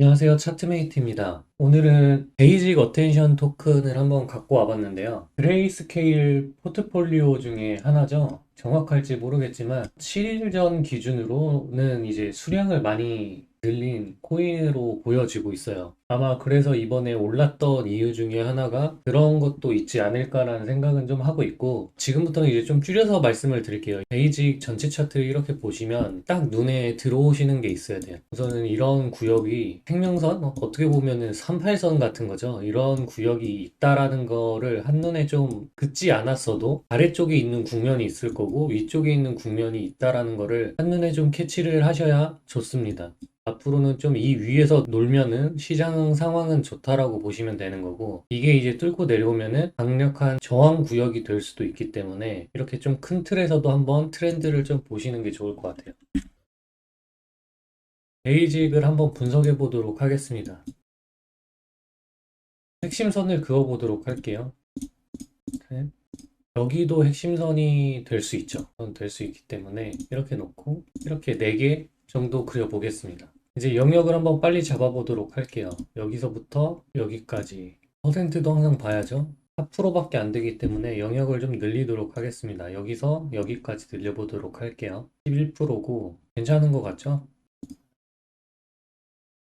안녕하세요. 차트메이트입니다. 오늘은 베이직 어텐션 토큰을 한번 갖고 와봤는데요. 그레이스케일 포트폴리오 중에 하나죠. 정확할지 모르겠지만 7일 전 기준으로는 이제 수량을 많이 늘린 코인으로 보여지고 있어요. 아마 그래서 이번에 올랐던 이유 중에 하나가 그런 것도 있지 않을까라는 생각은 좀 하고 있고 지금부터는 이제 좀 줄여서 말씀을 드릴게요. 베이직 전체 차트를 이렇게 보시면 딱 눈에 들어오시는 게 있어야 돼요. 우선은 이런 구역이 생명선 어, 어떻게 보면은 38선 같은 거죠. 이런 구역이 있다라는 거를 한눈에 좀 긋지 않았어도 아래쪽에 있는 국면이 있을 거고 위쪽에 있는 국면이 있다라는 거를 한눈에 좀 캐치를 하셔야 좋습니다. 앞으로는 좀 이 위에서 놀면은 시장 상황은 좋다라고 보시면 되는 거고 이게 이제 뚫고 내려오면은 강력한 저항 구역이 될 수도 있기 때문에 이렇게 좀 큰 틀에서도 한번 트렌드를 좀 보시는 게 좋을 것 같아요. 베이직을 한번 분석해 보도록 하겠습니다. 핵심선을 그어 보도록 할게요. 네. 여기도 핵심선이 될 수 있죠. 될 수 있기 때문에 이렇게 놓고 이렇게 4개 정도 그려보겠습니다. 이제 영역을 한번 빨리 잡아보도록 할게요. 여기서부터 여기까지. 퍼센트도 항상 봐야죠. 4%밖에 안 되기 때문에 영역을 좀 늘리도록 하겠습니다. 여기서 여기까지 늘려보도록 할게요. 11%고 괜찮은 것 같죠?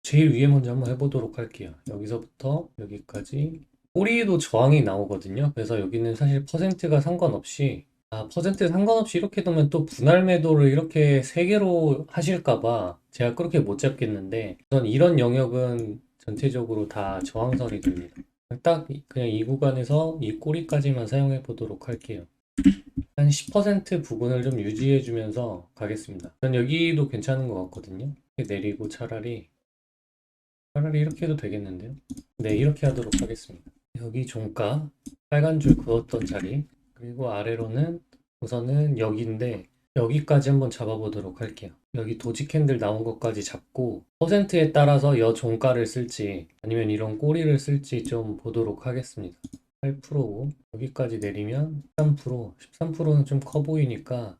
제일 위에 먼저 한번 해보도록 할게요. 여기서부터 여기까지 꼬리에도 저항이 나오거든요. 그래서 여기는 사실 퍼센트가 상관없이 아, 퍼센트 상관없이 이렇게 두면 또 분할 매도를 이렇게 세 개로 하실까봐 제가 그렇게 못 잡겠는데 우선 이런 영역은 전체적으로 다 저항선이 됩니다. 딱 그냥 이 구간에서 이 꼬리까지만 사용해 보도록 할게요. 한 10% 부분을 좀 유지해 주면서 가겠습니다. 전 여기도 괜찮은 것 같거든요. 내리고 차라리 차라리 이렇게 해도 되겠는데요. 네, 이렇게 하도록 하겠습니다. 여기 종가 빨간 줄 그었던 자리 그리고 아래로는 우선은 여기인데 여기까지 한번 잡아보도록 할게요. 여기 도지 캔들 나온 것까지 잡고 퍼센트에 따라서 여 종가를 쓸지 아니면 이런 꼬리를 쓸지 좀 보도록 하겠습니다. 8%고 여기까지 내리면 13% 13%는 좀 커 보이니까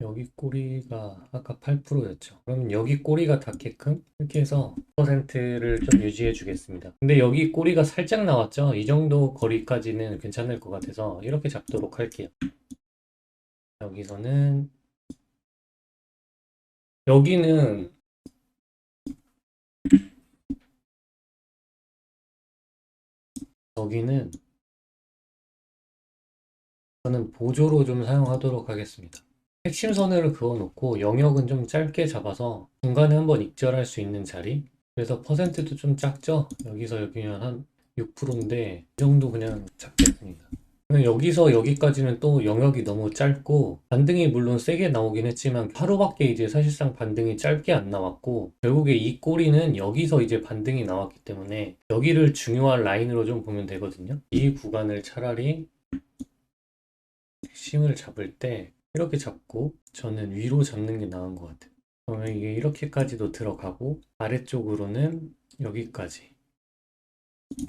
여기 꼬리가 아까 8%였죠. 그러면 여기 꼬리가 닿게끔 이렇게 해서 퍼센트를 좀 유지해 주겠습니다. 근데 여기 꼬리가 살짝 나왔죠? 이 정도 거리까지는 괜찮을 것 같아서 이렇게 잡도록 할게요. 여기서는 여기는 여기는 저는 보조로 좀 사용하도록 하겠습니다. 핵심 선을 그어놓고 영역은 좀 짧게 잡아서 중간에 한번 익절할 수 있는 자리 그래서 퍼센트도 좀 작죠? 여기서 여기면 한 6%인데 이 정도 그냥 잡겠습니다. 여기서 여기까지는 또 영역이 너무 짧고 반등이 물론 세게 나오긴 했지만 하루밖에 이제 사실상 반등이 짧게 안 나왔고 결국에 이 꼬리는 여기서 이제 반등이 나왔기 때문에 여기를 중요한 라인으로 좀 보면 되거든요. 이 구간을 차라리 핵심을 잡을 때 이렇게 잡고 저는 위로 잡는 게 나은 것 같아요. 그러면 이게 이렇게까지도 들어가고 아래쪽으로는 여기까지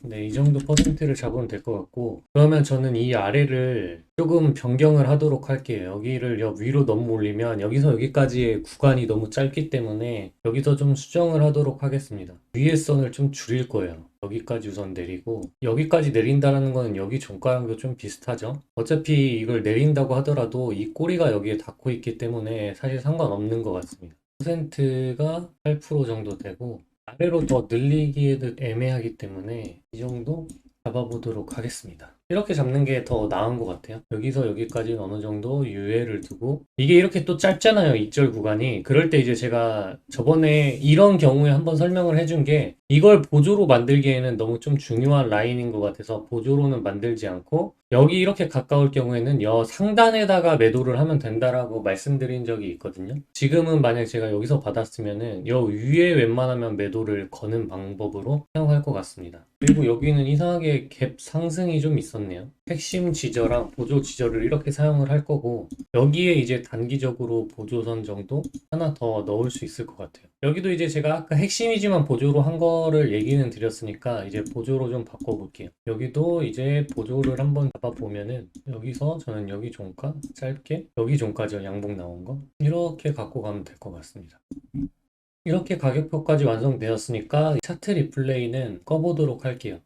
네, 이 정도 퍼센트를 잡으면 될 것 같고 그러면 저는 이 아래를 조금 변경을 하도록 할게요. 여기를 여 위로 너무 올리면 여기서 여기까지의 구간이 너무 짧기 때문에 여기서 좀 수정을 하도록 하겠습니다. 위에 선을 좀 줄일 거예요. 여기까지 우선 내리고 여기까지 내린다는 거는 여기 종가랑도 좀 비슷하죠. 어차피 이걸 내린다고 하더라도 이 꼬리가 여기에 닿고 있기 때문에 사실 상관없는 것 같습니다. 퍼센트가 8% 정도 되고 아래로 더 늘리기에도 애매하기 때문에 이 정도 잡아보도록 하겠습니다. 이렇게 잡는 게 더 나은 것 같아요. 여기서 여기까지는 어느 정도 유예를 두고 이게 이렇게 또 짧잖아요. 2절 구간이. 그럴 때 이제 제가 저번에 이런 경우에 한번 설명을 해준 게 이걸 보조로 만들기에는 너무 좀 중요한 라인인 것 같아서 보조로는 만들지 않고 여기 이렇게 가까울 경우에는 여 상단에다가 매도를 하면 된다라고 말씀드린 적이 있거든요. 지금은 만약 제가 여기서 받았으면은 여 위에 웬만하면 매도를 거는 방법으로 사용할 것 같습니다. 그리고 여기는 이상하게 갭 상승이 좀 있었네요. 핵심 지저랑 보조 지저를 이렇게 사용을 할 거고 여기에 이제 단기적으로 보조선 정도 하나 더 넣을 수 있을 것 같아요. 여기도 이제 제가 아까 핵심이지만 보조로 한 거를 얘기는 드렸으니까 이제 보조로 좀 바꿔볼게요. 여기도 이제 보조를 한번 잡아보면은 여기서 저는 여기 종가 짧게 여기 종가죠 양봉 나온 거 이렇게 갖고 가면 될 것 같습니다. 이렇게 가격표까지 완성되었으니까 차트 리플레이는 꺼보도록 할게요.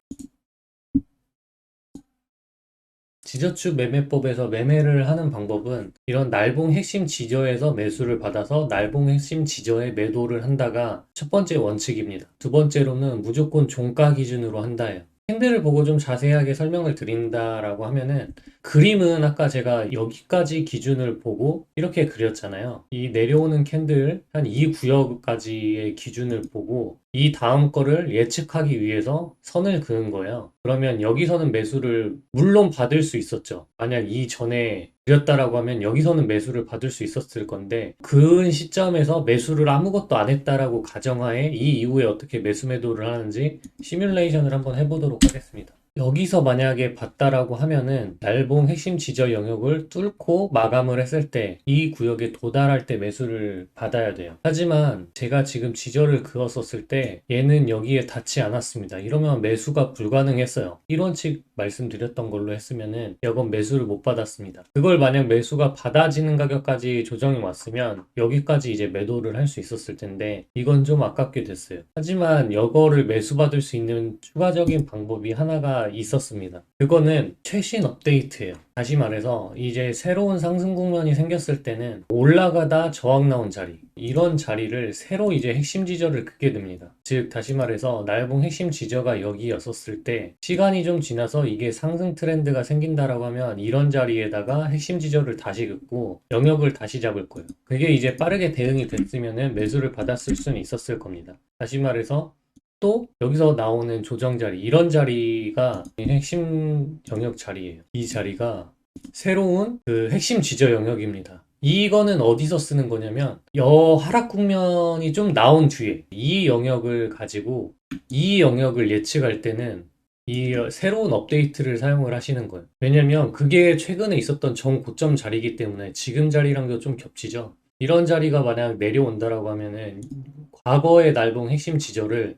지저축 매매법에서 매매를 하는 방법은 이런 날봉 핵심 지저에서 매수를 받아서 날봉 핵심 지저에 매도를 한다가 첫 번째 원칙입니다. 두 번째로는 무조건 종가 기준으로 한다예요. 캔들을 보고 좀 자세하게 설명을 드린다라고 하면은 그림은 아까 제가 여기까지 기준을 보고 이렇게 그렸잖아요. 이 내려오는 캔들 한 이 구역까지의 기준을 보고 이 다음 거를 예측하기 위해서 선을 그은 거예요. 그러면 여기서는 매수를 물론 받을 수 있었죠. 만약 이 전에 그렸다라고 하면 여기서는 매수를 받을 수 있었을 건데 그은 시점에서 매수를 아무것도 안 했다라고 가정하에 이 이후에 어떻게 매수 매도를 하는지 시뮬레이션을 한번 해보도록 하겠습니다. 여기서 만약에 봤다라고 하면은 날봉 핵심 지저 영역을 뚫고 마감을 했을 때 이 구역에 도달할 때 매수를 받아야 돼요. 하지만 제가 지금 지저를 그었었을 때 얘는 여기에 닿지 않았습니다. 이러면 매수가 불가능했어요. 1원칙 말씀드렸던 걸로 했으면은 여건 매수를 못 받았습니다. 그걸 만약 매수가 받아지는 가격까지 조정이 왔으면 여기까지 이제 매도를 할 수 있었을 텐데 이건 좀 아깝게 됐어요. 하지만 여거를 매수받을 수 있는 추가적인 방법이 하나가 있었습니다. 그거는 최신 업데이트예요. 다시 말해서 이제 새로운 상승 국면이 생겼을 때는 올라가다 저항 나온 자리 이런 자리를 새로 이제 핵심 지저를 긋게 됩니다. 즉 다시 말해서 날봉 핵심 지저가 여기였었을 때 시간이 좀 지나서 이게 상승 트렌드가 생긴다라고 하면 이런 자리에다가 핵심 지저를 다시 긋고 영역을 다시 잡을 거예요. 그게 이제 빠르게 대응이 됐으면은 매수를 받았을 수는 있었을 겁니다. 다시 말해서 또 여기서 나오는 조정 자리 이런 자리가 핵심 영역 자리예요. 이 자리가 새로운 그 핵심 지저 영역입니다. 이거는 어디서 쓰는 거냐면 여 하락 국면이 좀 나온 뒤에 이 영역을 가지고 이 영역을 예측할 때는 이 새로운 업데이트를 사용을 하시는 거예요. 왜냐면 그게 최근에 있었던 정 고점 자리이기 때문에 지금 자리랑도 좀 겹치죠. 이런 자리가 만약 내려온다라고 하면은 과거의 날봉 핵심 지저를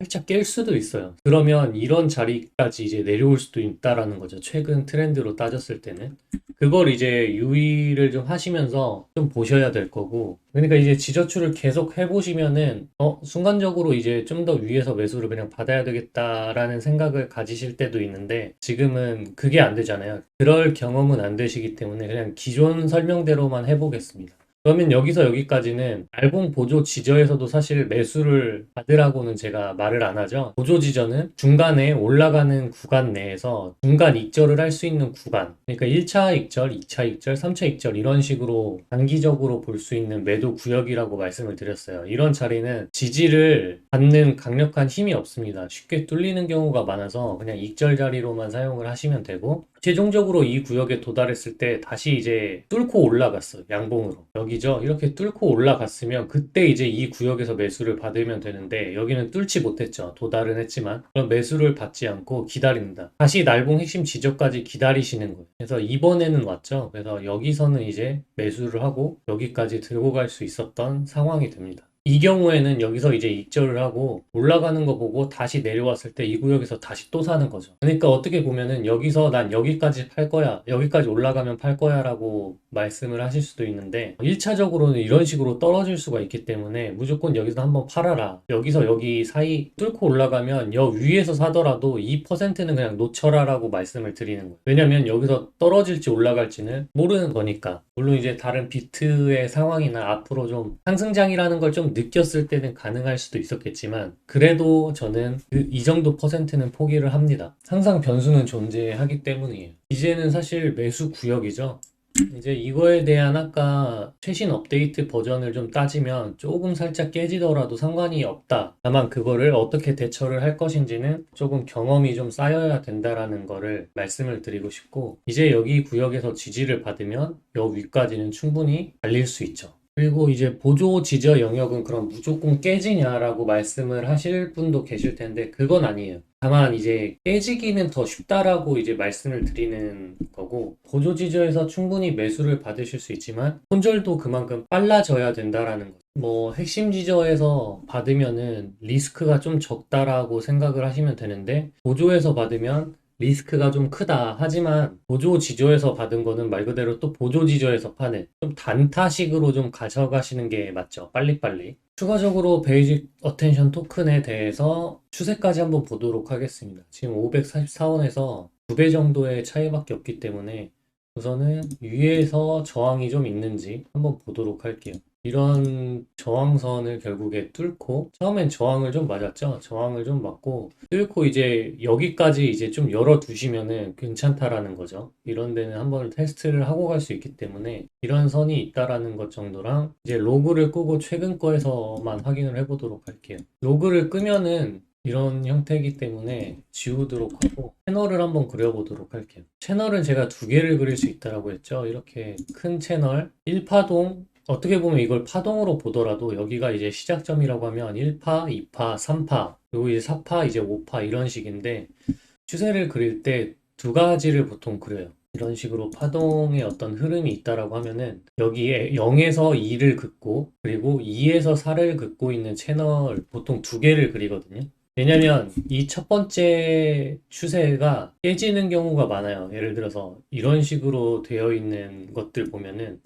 살짝 깰 수도 있어요. 그러면 이런 자리까지 이제 내려올 수도 있다라는 거죠. 최근 트렌드로 따졌을 때는. 그걸 이제 유의를 좀 하시면서 좀 보셔야 될 거고. 그러니까 이제 지저출을 계속 해보시면은, 어, 순간적으로 이제 좀 더 위에서 매수를 그냥 받아야 되겠다라는 생각을 가지실 때도 있는데, 지금은 그게 안 되잖아요. 그럴 경험은 안 되시기 때문에 그냥 기존 설명대로만 해보겠습니다. 그러면 여기서 여기까지는 알봉 보조 지저에서도 사실 매수를 받으라고는 제가 말을 안 하죠. 보조 지저는 중간에 올라가는 구간 내에서 중간 익절을 할 수 있는 구간. 그러니까 1차 익절, 2차 익절, 3차 익절 이런 식으로 단기적으로 볼 수 있는 매도 구역이라고 말씀을 드렸어요. 이런 자리는 지지를 받는 강력한 힘이 없습니다. 쉽게 뚫리는 경우가 많아서 그냥 익절 자리로만 사용을 하시면 되고 최종적으로 이 구역에 도달했을 때 다시 이제 뚫고 올라갔어 양봉으로 여기 죠. 이렇게 뚫고 올라갔으면 그때 이제 이 구역에서 매수를 받으면 되는데 여기는 뚫지 못했죠. 도달은 했지만 그럼 매수를 받지 않고 기다립니다. 다시 날봉 핵심 지적까지 기다리시는 거예요. 그래서 이번에는 왔죠. 그래서 여기서는 이제 매수를 하고 여기까지 들고 갈 수 있었던 상황이 됩니다 이 경우에는 여기서 이제 익절을 하고 올라가는 거 보고 다시 내려왔을 때 이 구역에서 다시 또 사는 거죠. 그러니까 어떻게 보면은 여기서 난 여기까지 팔 거야. 여기까지 올라가면 팔 거야 라고 말씀을 하실 수도 있는데 1차적으로는 이런 식으로 떨어질 수가 있기 때문에 무조건 여기서 한번 팔아라. 여기서 여기 사이 뚫고 올라가면 여 위에서 사더라도 2%는 그냥 놓쳐라 라고 말씀을 드리는 거예요. 왜냐면 여기서 떨어질지 올라갈지는 모르는 거니까. 물론 이제 다른 비트의 상황이나 앞으로 좀 상승장이라는 걸좀 느꼈을 때는 가능할 수도 있었겠지만 그래도 저는 그 이 정도 퍼센트는 포기를 합니다. 항상 변수는 존재하기 때문이에요. 이제는 사실 매수 구역이죠. 이제 이거에 대한 아까 최신 업데이트 버전을 좀 따지면 조금 살짝 깨지더라도 상관이 없다. 다만 그거를 어떻게 대처를 할 것인지는 조금 경험이 좀 쌓여야 된다라는 거를 말씀을 드리고 싶고 이제 여기 구역에서 지지를 받으면 여 위까지는 충분히 달릴 수 있죠. 그리고 이제 보조 지저 영역은 그럼 무조건 깨지냐라고 말씀을 하실 분도 계실 텐데 그건 아니에요. 다만 이제 깨지기는 더 쉽다라고 이제 말씀을 드리는 거고 보조 지저에서 충분히 매수를 받으실 수 있지만 손절도 그만큼 빨라져야 된다라는 거. 뭐 핵심 지저에서 받으면은 리스크가 좀 적다라고 생각을 하시면 되는데 보조에서 받으면 리스크가 좀 크다. 하지만 보조 지조에서 받은 거는 말 그대로 또 보조 지조에서 파는 좀 단타식으로 좀 가져가시는 게 맞죠. 빨리빨리. 추가적으로 베이직 어텐션 토큰에 대해서 추세까지 한번 보도록 하겠습니다. 지금 544원에서 2배 정도의 차이밖에 없기 때문에 우선은 위에서 저항이 좀 있는지 한번 보도록 할게요. 이런 저항선을 결국에 뚫고 처음엔 저항을 좀 맞았죠. 저항을 좀 맞고 뚫고 이제 여기까지 이제 좀 열어 두시면은 괜찮다라는 거죠. 이런 데는 한번 테스트를 하고 갈 수 있기 때문에 이런 선이 있다라는 것 정도랑 이제 로그를 끄고 최근 거에서만 확인을 해보도록 할게요. 로그를 끄면은 이런 형태이기 때문에 지우도록 하고 채널을 한번 그려보도록 할게요. 채널은 제가 두 개를 그릴 수 있다라고 했죠. 이렇게 큰 채널 1파동 어떻게 보면 이걸 파동으로 보더라도 여기가 이제 시작점이라고 하면 1파, 2파, 3파, 그리고 이제 4파, 이제 5파 이런 식인데 추세를 그릴 때 두 가지를 보통 그려요. 이런 식으로 파동의 어떤 흐름이 있다라고 하면은 여기에 0에서 2를 긋고 그리고 2에서 4를 긋고 있는 채널 보통 두 개를 그리거든요. 왜냐면 이 첫 번째 추세가 깨지는 경우가 많아요. 예를 들어서 이런 식으로 되어 있는 것들 보면은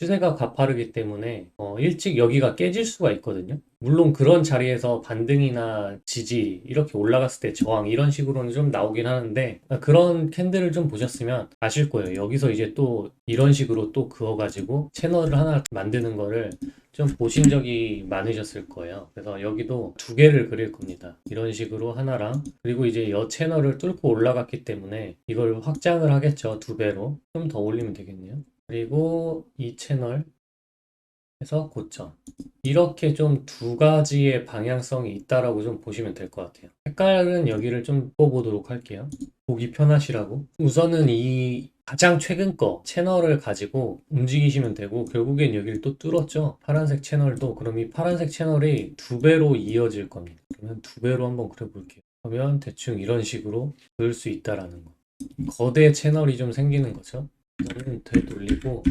추세가 가파르기 때문에 어, 일찍 여기가 깨질 수가 있거든요. 물론 그런 자리에서 반등이나 지지 이렇게 올라갔을 때 저항 이런 식으로는 좀 나오긴 하는데 그런 캔들을 좀 보셨으면 아실 거예요. 여기서 이제 또 이런 식으로 또 그어가지고 채널을 하나 만드는 거를 좀 보신 적이 많으셨을 거예요. 그래서 여기도 두 개를 그릴 겁니다. 이런 식으로 하나랑 그리고 이제 여 채널을 뚫고 올라갔기 때문에 이걸 확장을 하겠죠. 두 배로 좀 더 올리면 되겠네요. 그리고 이 채널에서 고점. 이렇게 좀 두 가지의 방향성이 있다라고 좀 보시면 될 것 같아요. 색깔은 여기를 좀 뽑아보도록 할게요. 보기 편하시라고. 우선은 이 가장 최근 거 채널을 가지고 움직이시면 되고 결국엔 여기를 또 뚫었죠. 파란색 채널도 그럼 이 파란색 채널이 두 배로 이어질 겁니다. 그러면 두 배로 한번 그려볼게요. 그러면 대충 이런 식으로 그을 수 있다라는 거. 거대 채널이 좀 생기는 거죠. 되돌리고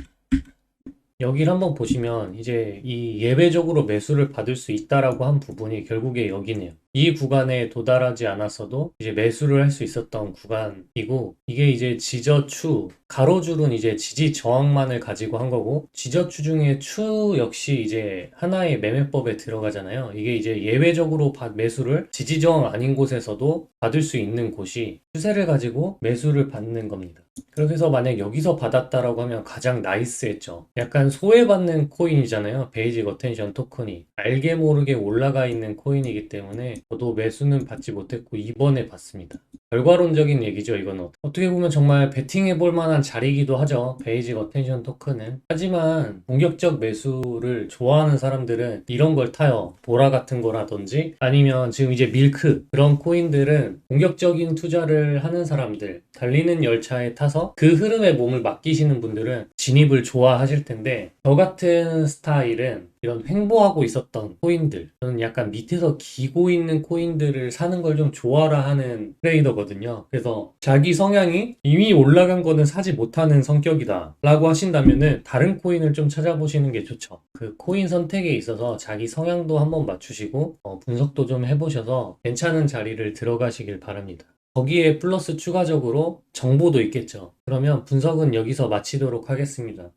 여기를 한번 보시면 이제 이 예외적으로 매수를 받을 수 있다라고 한 부분이 결국에 여기네요. 이 구간에 도달하지 않았어도 이제 매수를 할 수 있었던 구간이고 이게 이제 지저추 가로줄은 이제 지지 저항만을 가지고 한 거고 지저추 중에 추 역시 이제 하나의 매매법에 들어가잖아요. 이게 이제 예외적으로 매수를 지지 저항 아닌 곳에서도 받을 수 있는 곳이 추세를 가지고 매수를 받는 겁니다. 그렇게 해서 만약 여기서 받았다라고 하면 가장 나이스했죠. 약간 소외받는 코인이잖아요. 베이직 어텐션 토큰이 알게 모르게 올라가 있는 코인이기 때문에 저도 매수는 받지 못했고 이번에 받습니다. 결과론적인 얘기죠, 이거는. 어떻게 보면 정말 베팅해 볼 만한 자리이기도 하죠. 베이직 어텐션 토큰은. 하지만 본격적 매수를 좋아하는 사람들은 이런 걸 타요. 보라 같은 거라든지 아니면 지금 이제 밀크 그런 코인들은 본격적인 투자를 하는 사람들 달리는 열차에 타서 그 흐름에 몸을 맡기시는 분들은 진입을 좋아하실 텐데 저 같은 스타일은 이런 횡보하고 있었던 코인들 저는 약간 밑에서 기고 있는 코인들을 사는 걸 좀 좋아라 하는 트레이더거든요 그래서 자기 성향이 이미 올라간 거는 사지 못하는 성격이다 라고 하신다면은 다른 코인을 좀 찾아보시는 게 좋죠 그 코인 선택에 있어서 자기 성향도 한번 맞추시고 어, 분석도 좀 해보셔서 괜찮은 자리를 들어가시길 바랍니다 거기에 플러스 추가적으로 정보도 있겠죠. 그러면 분석은 여기서 마치도록 하겠습니다.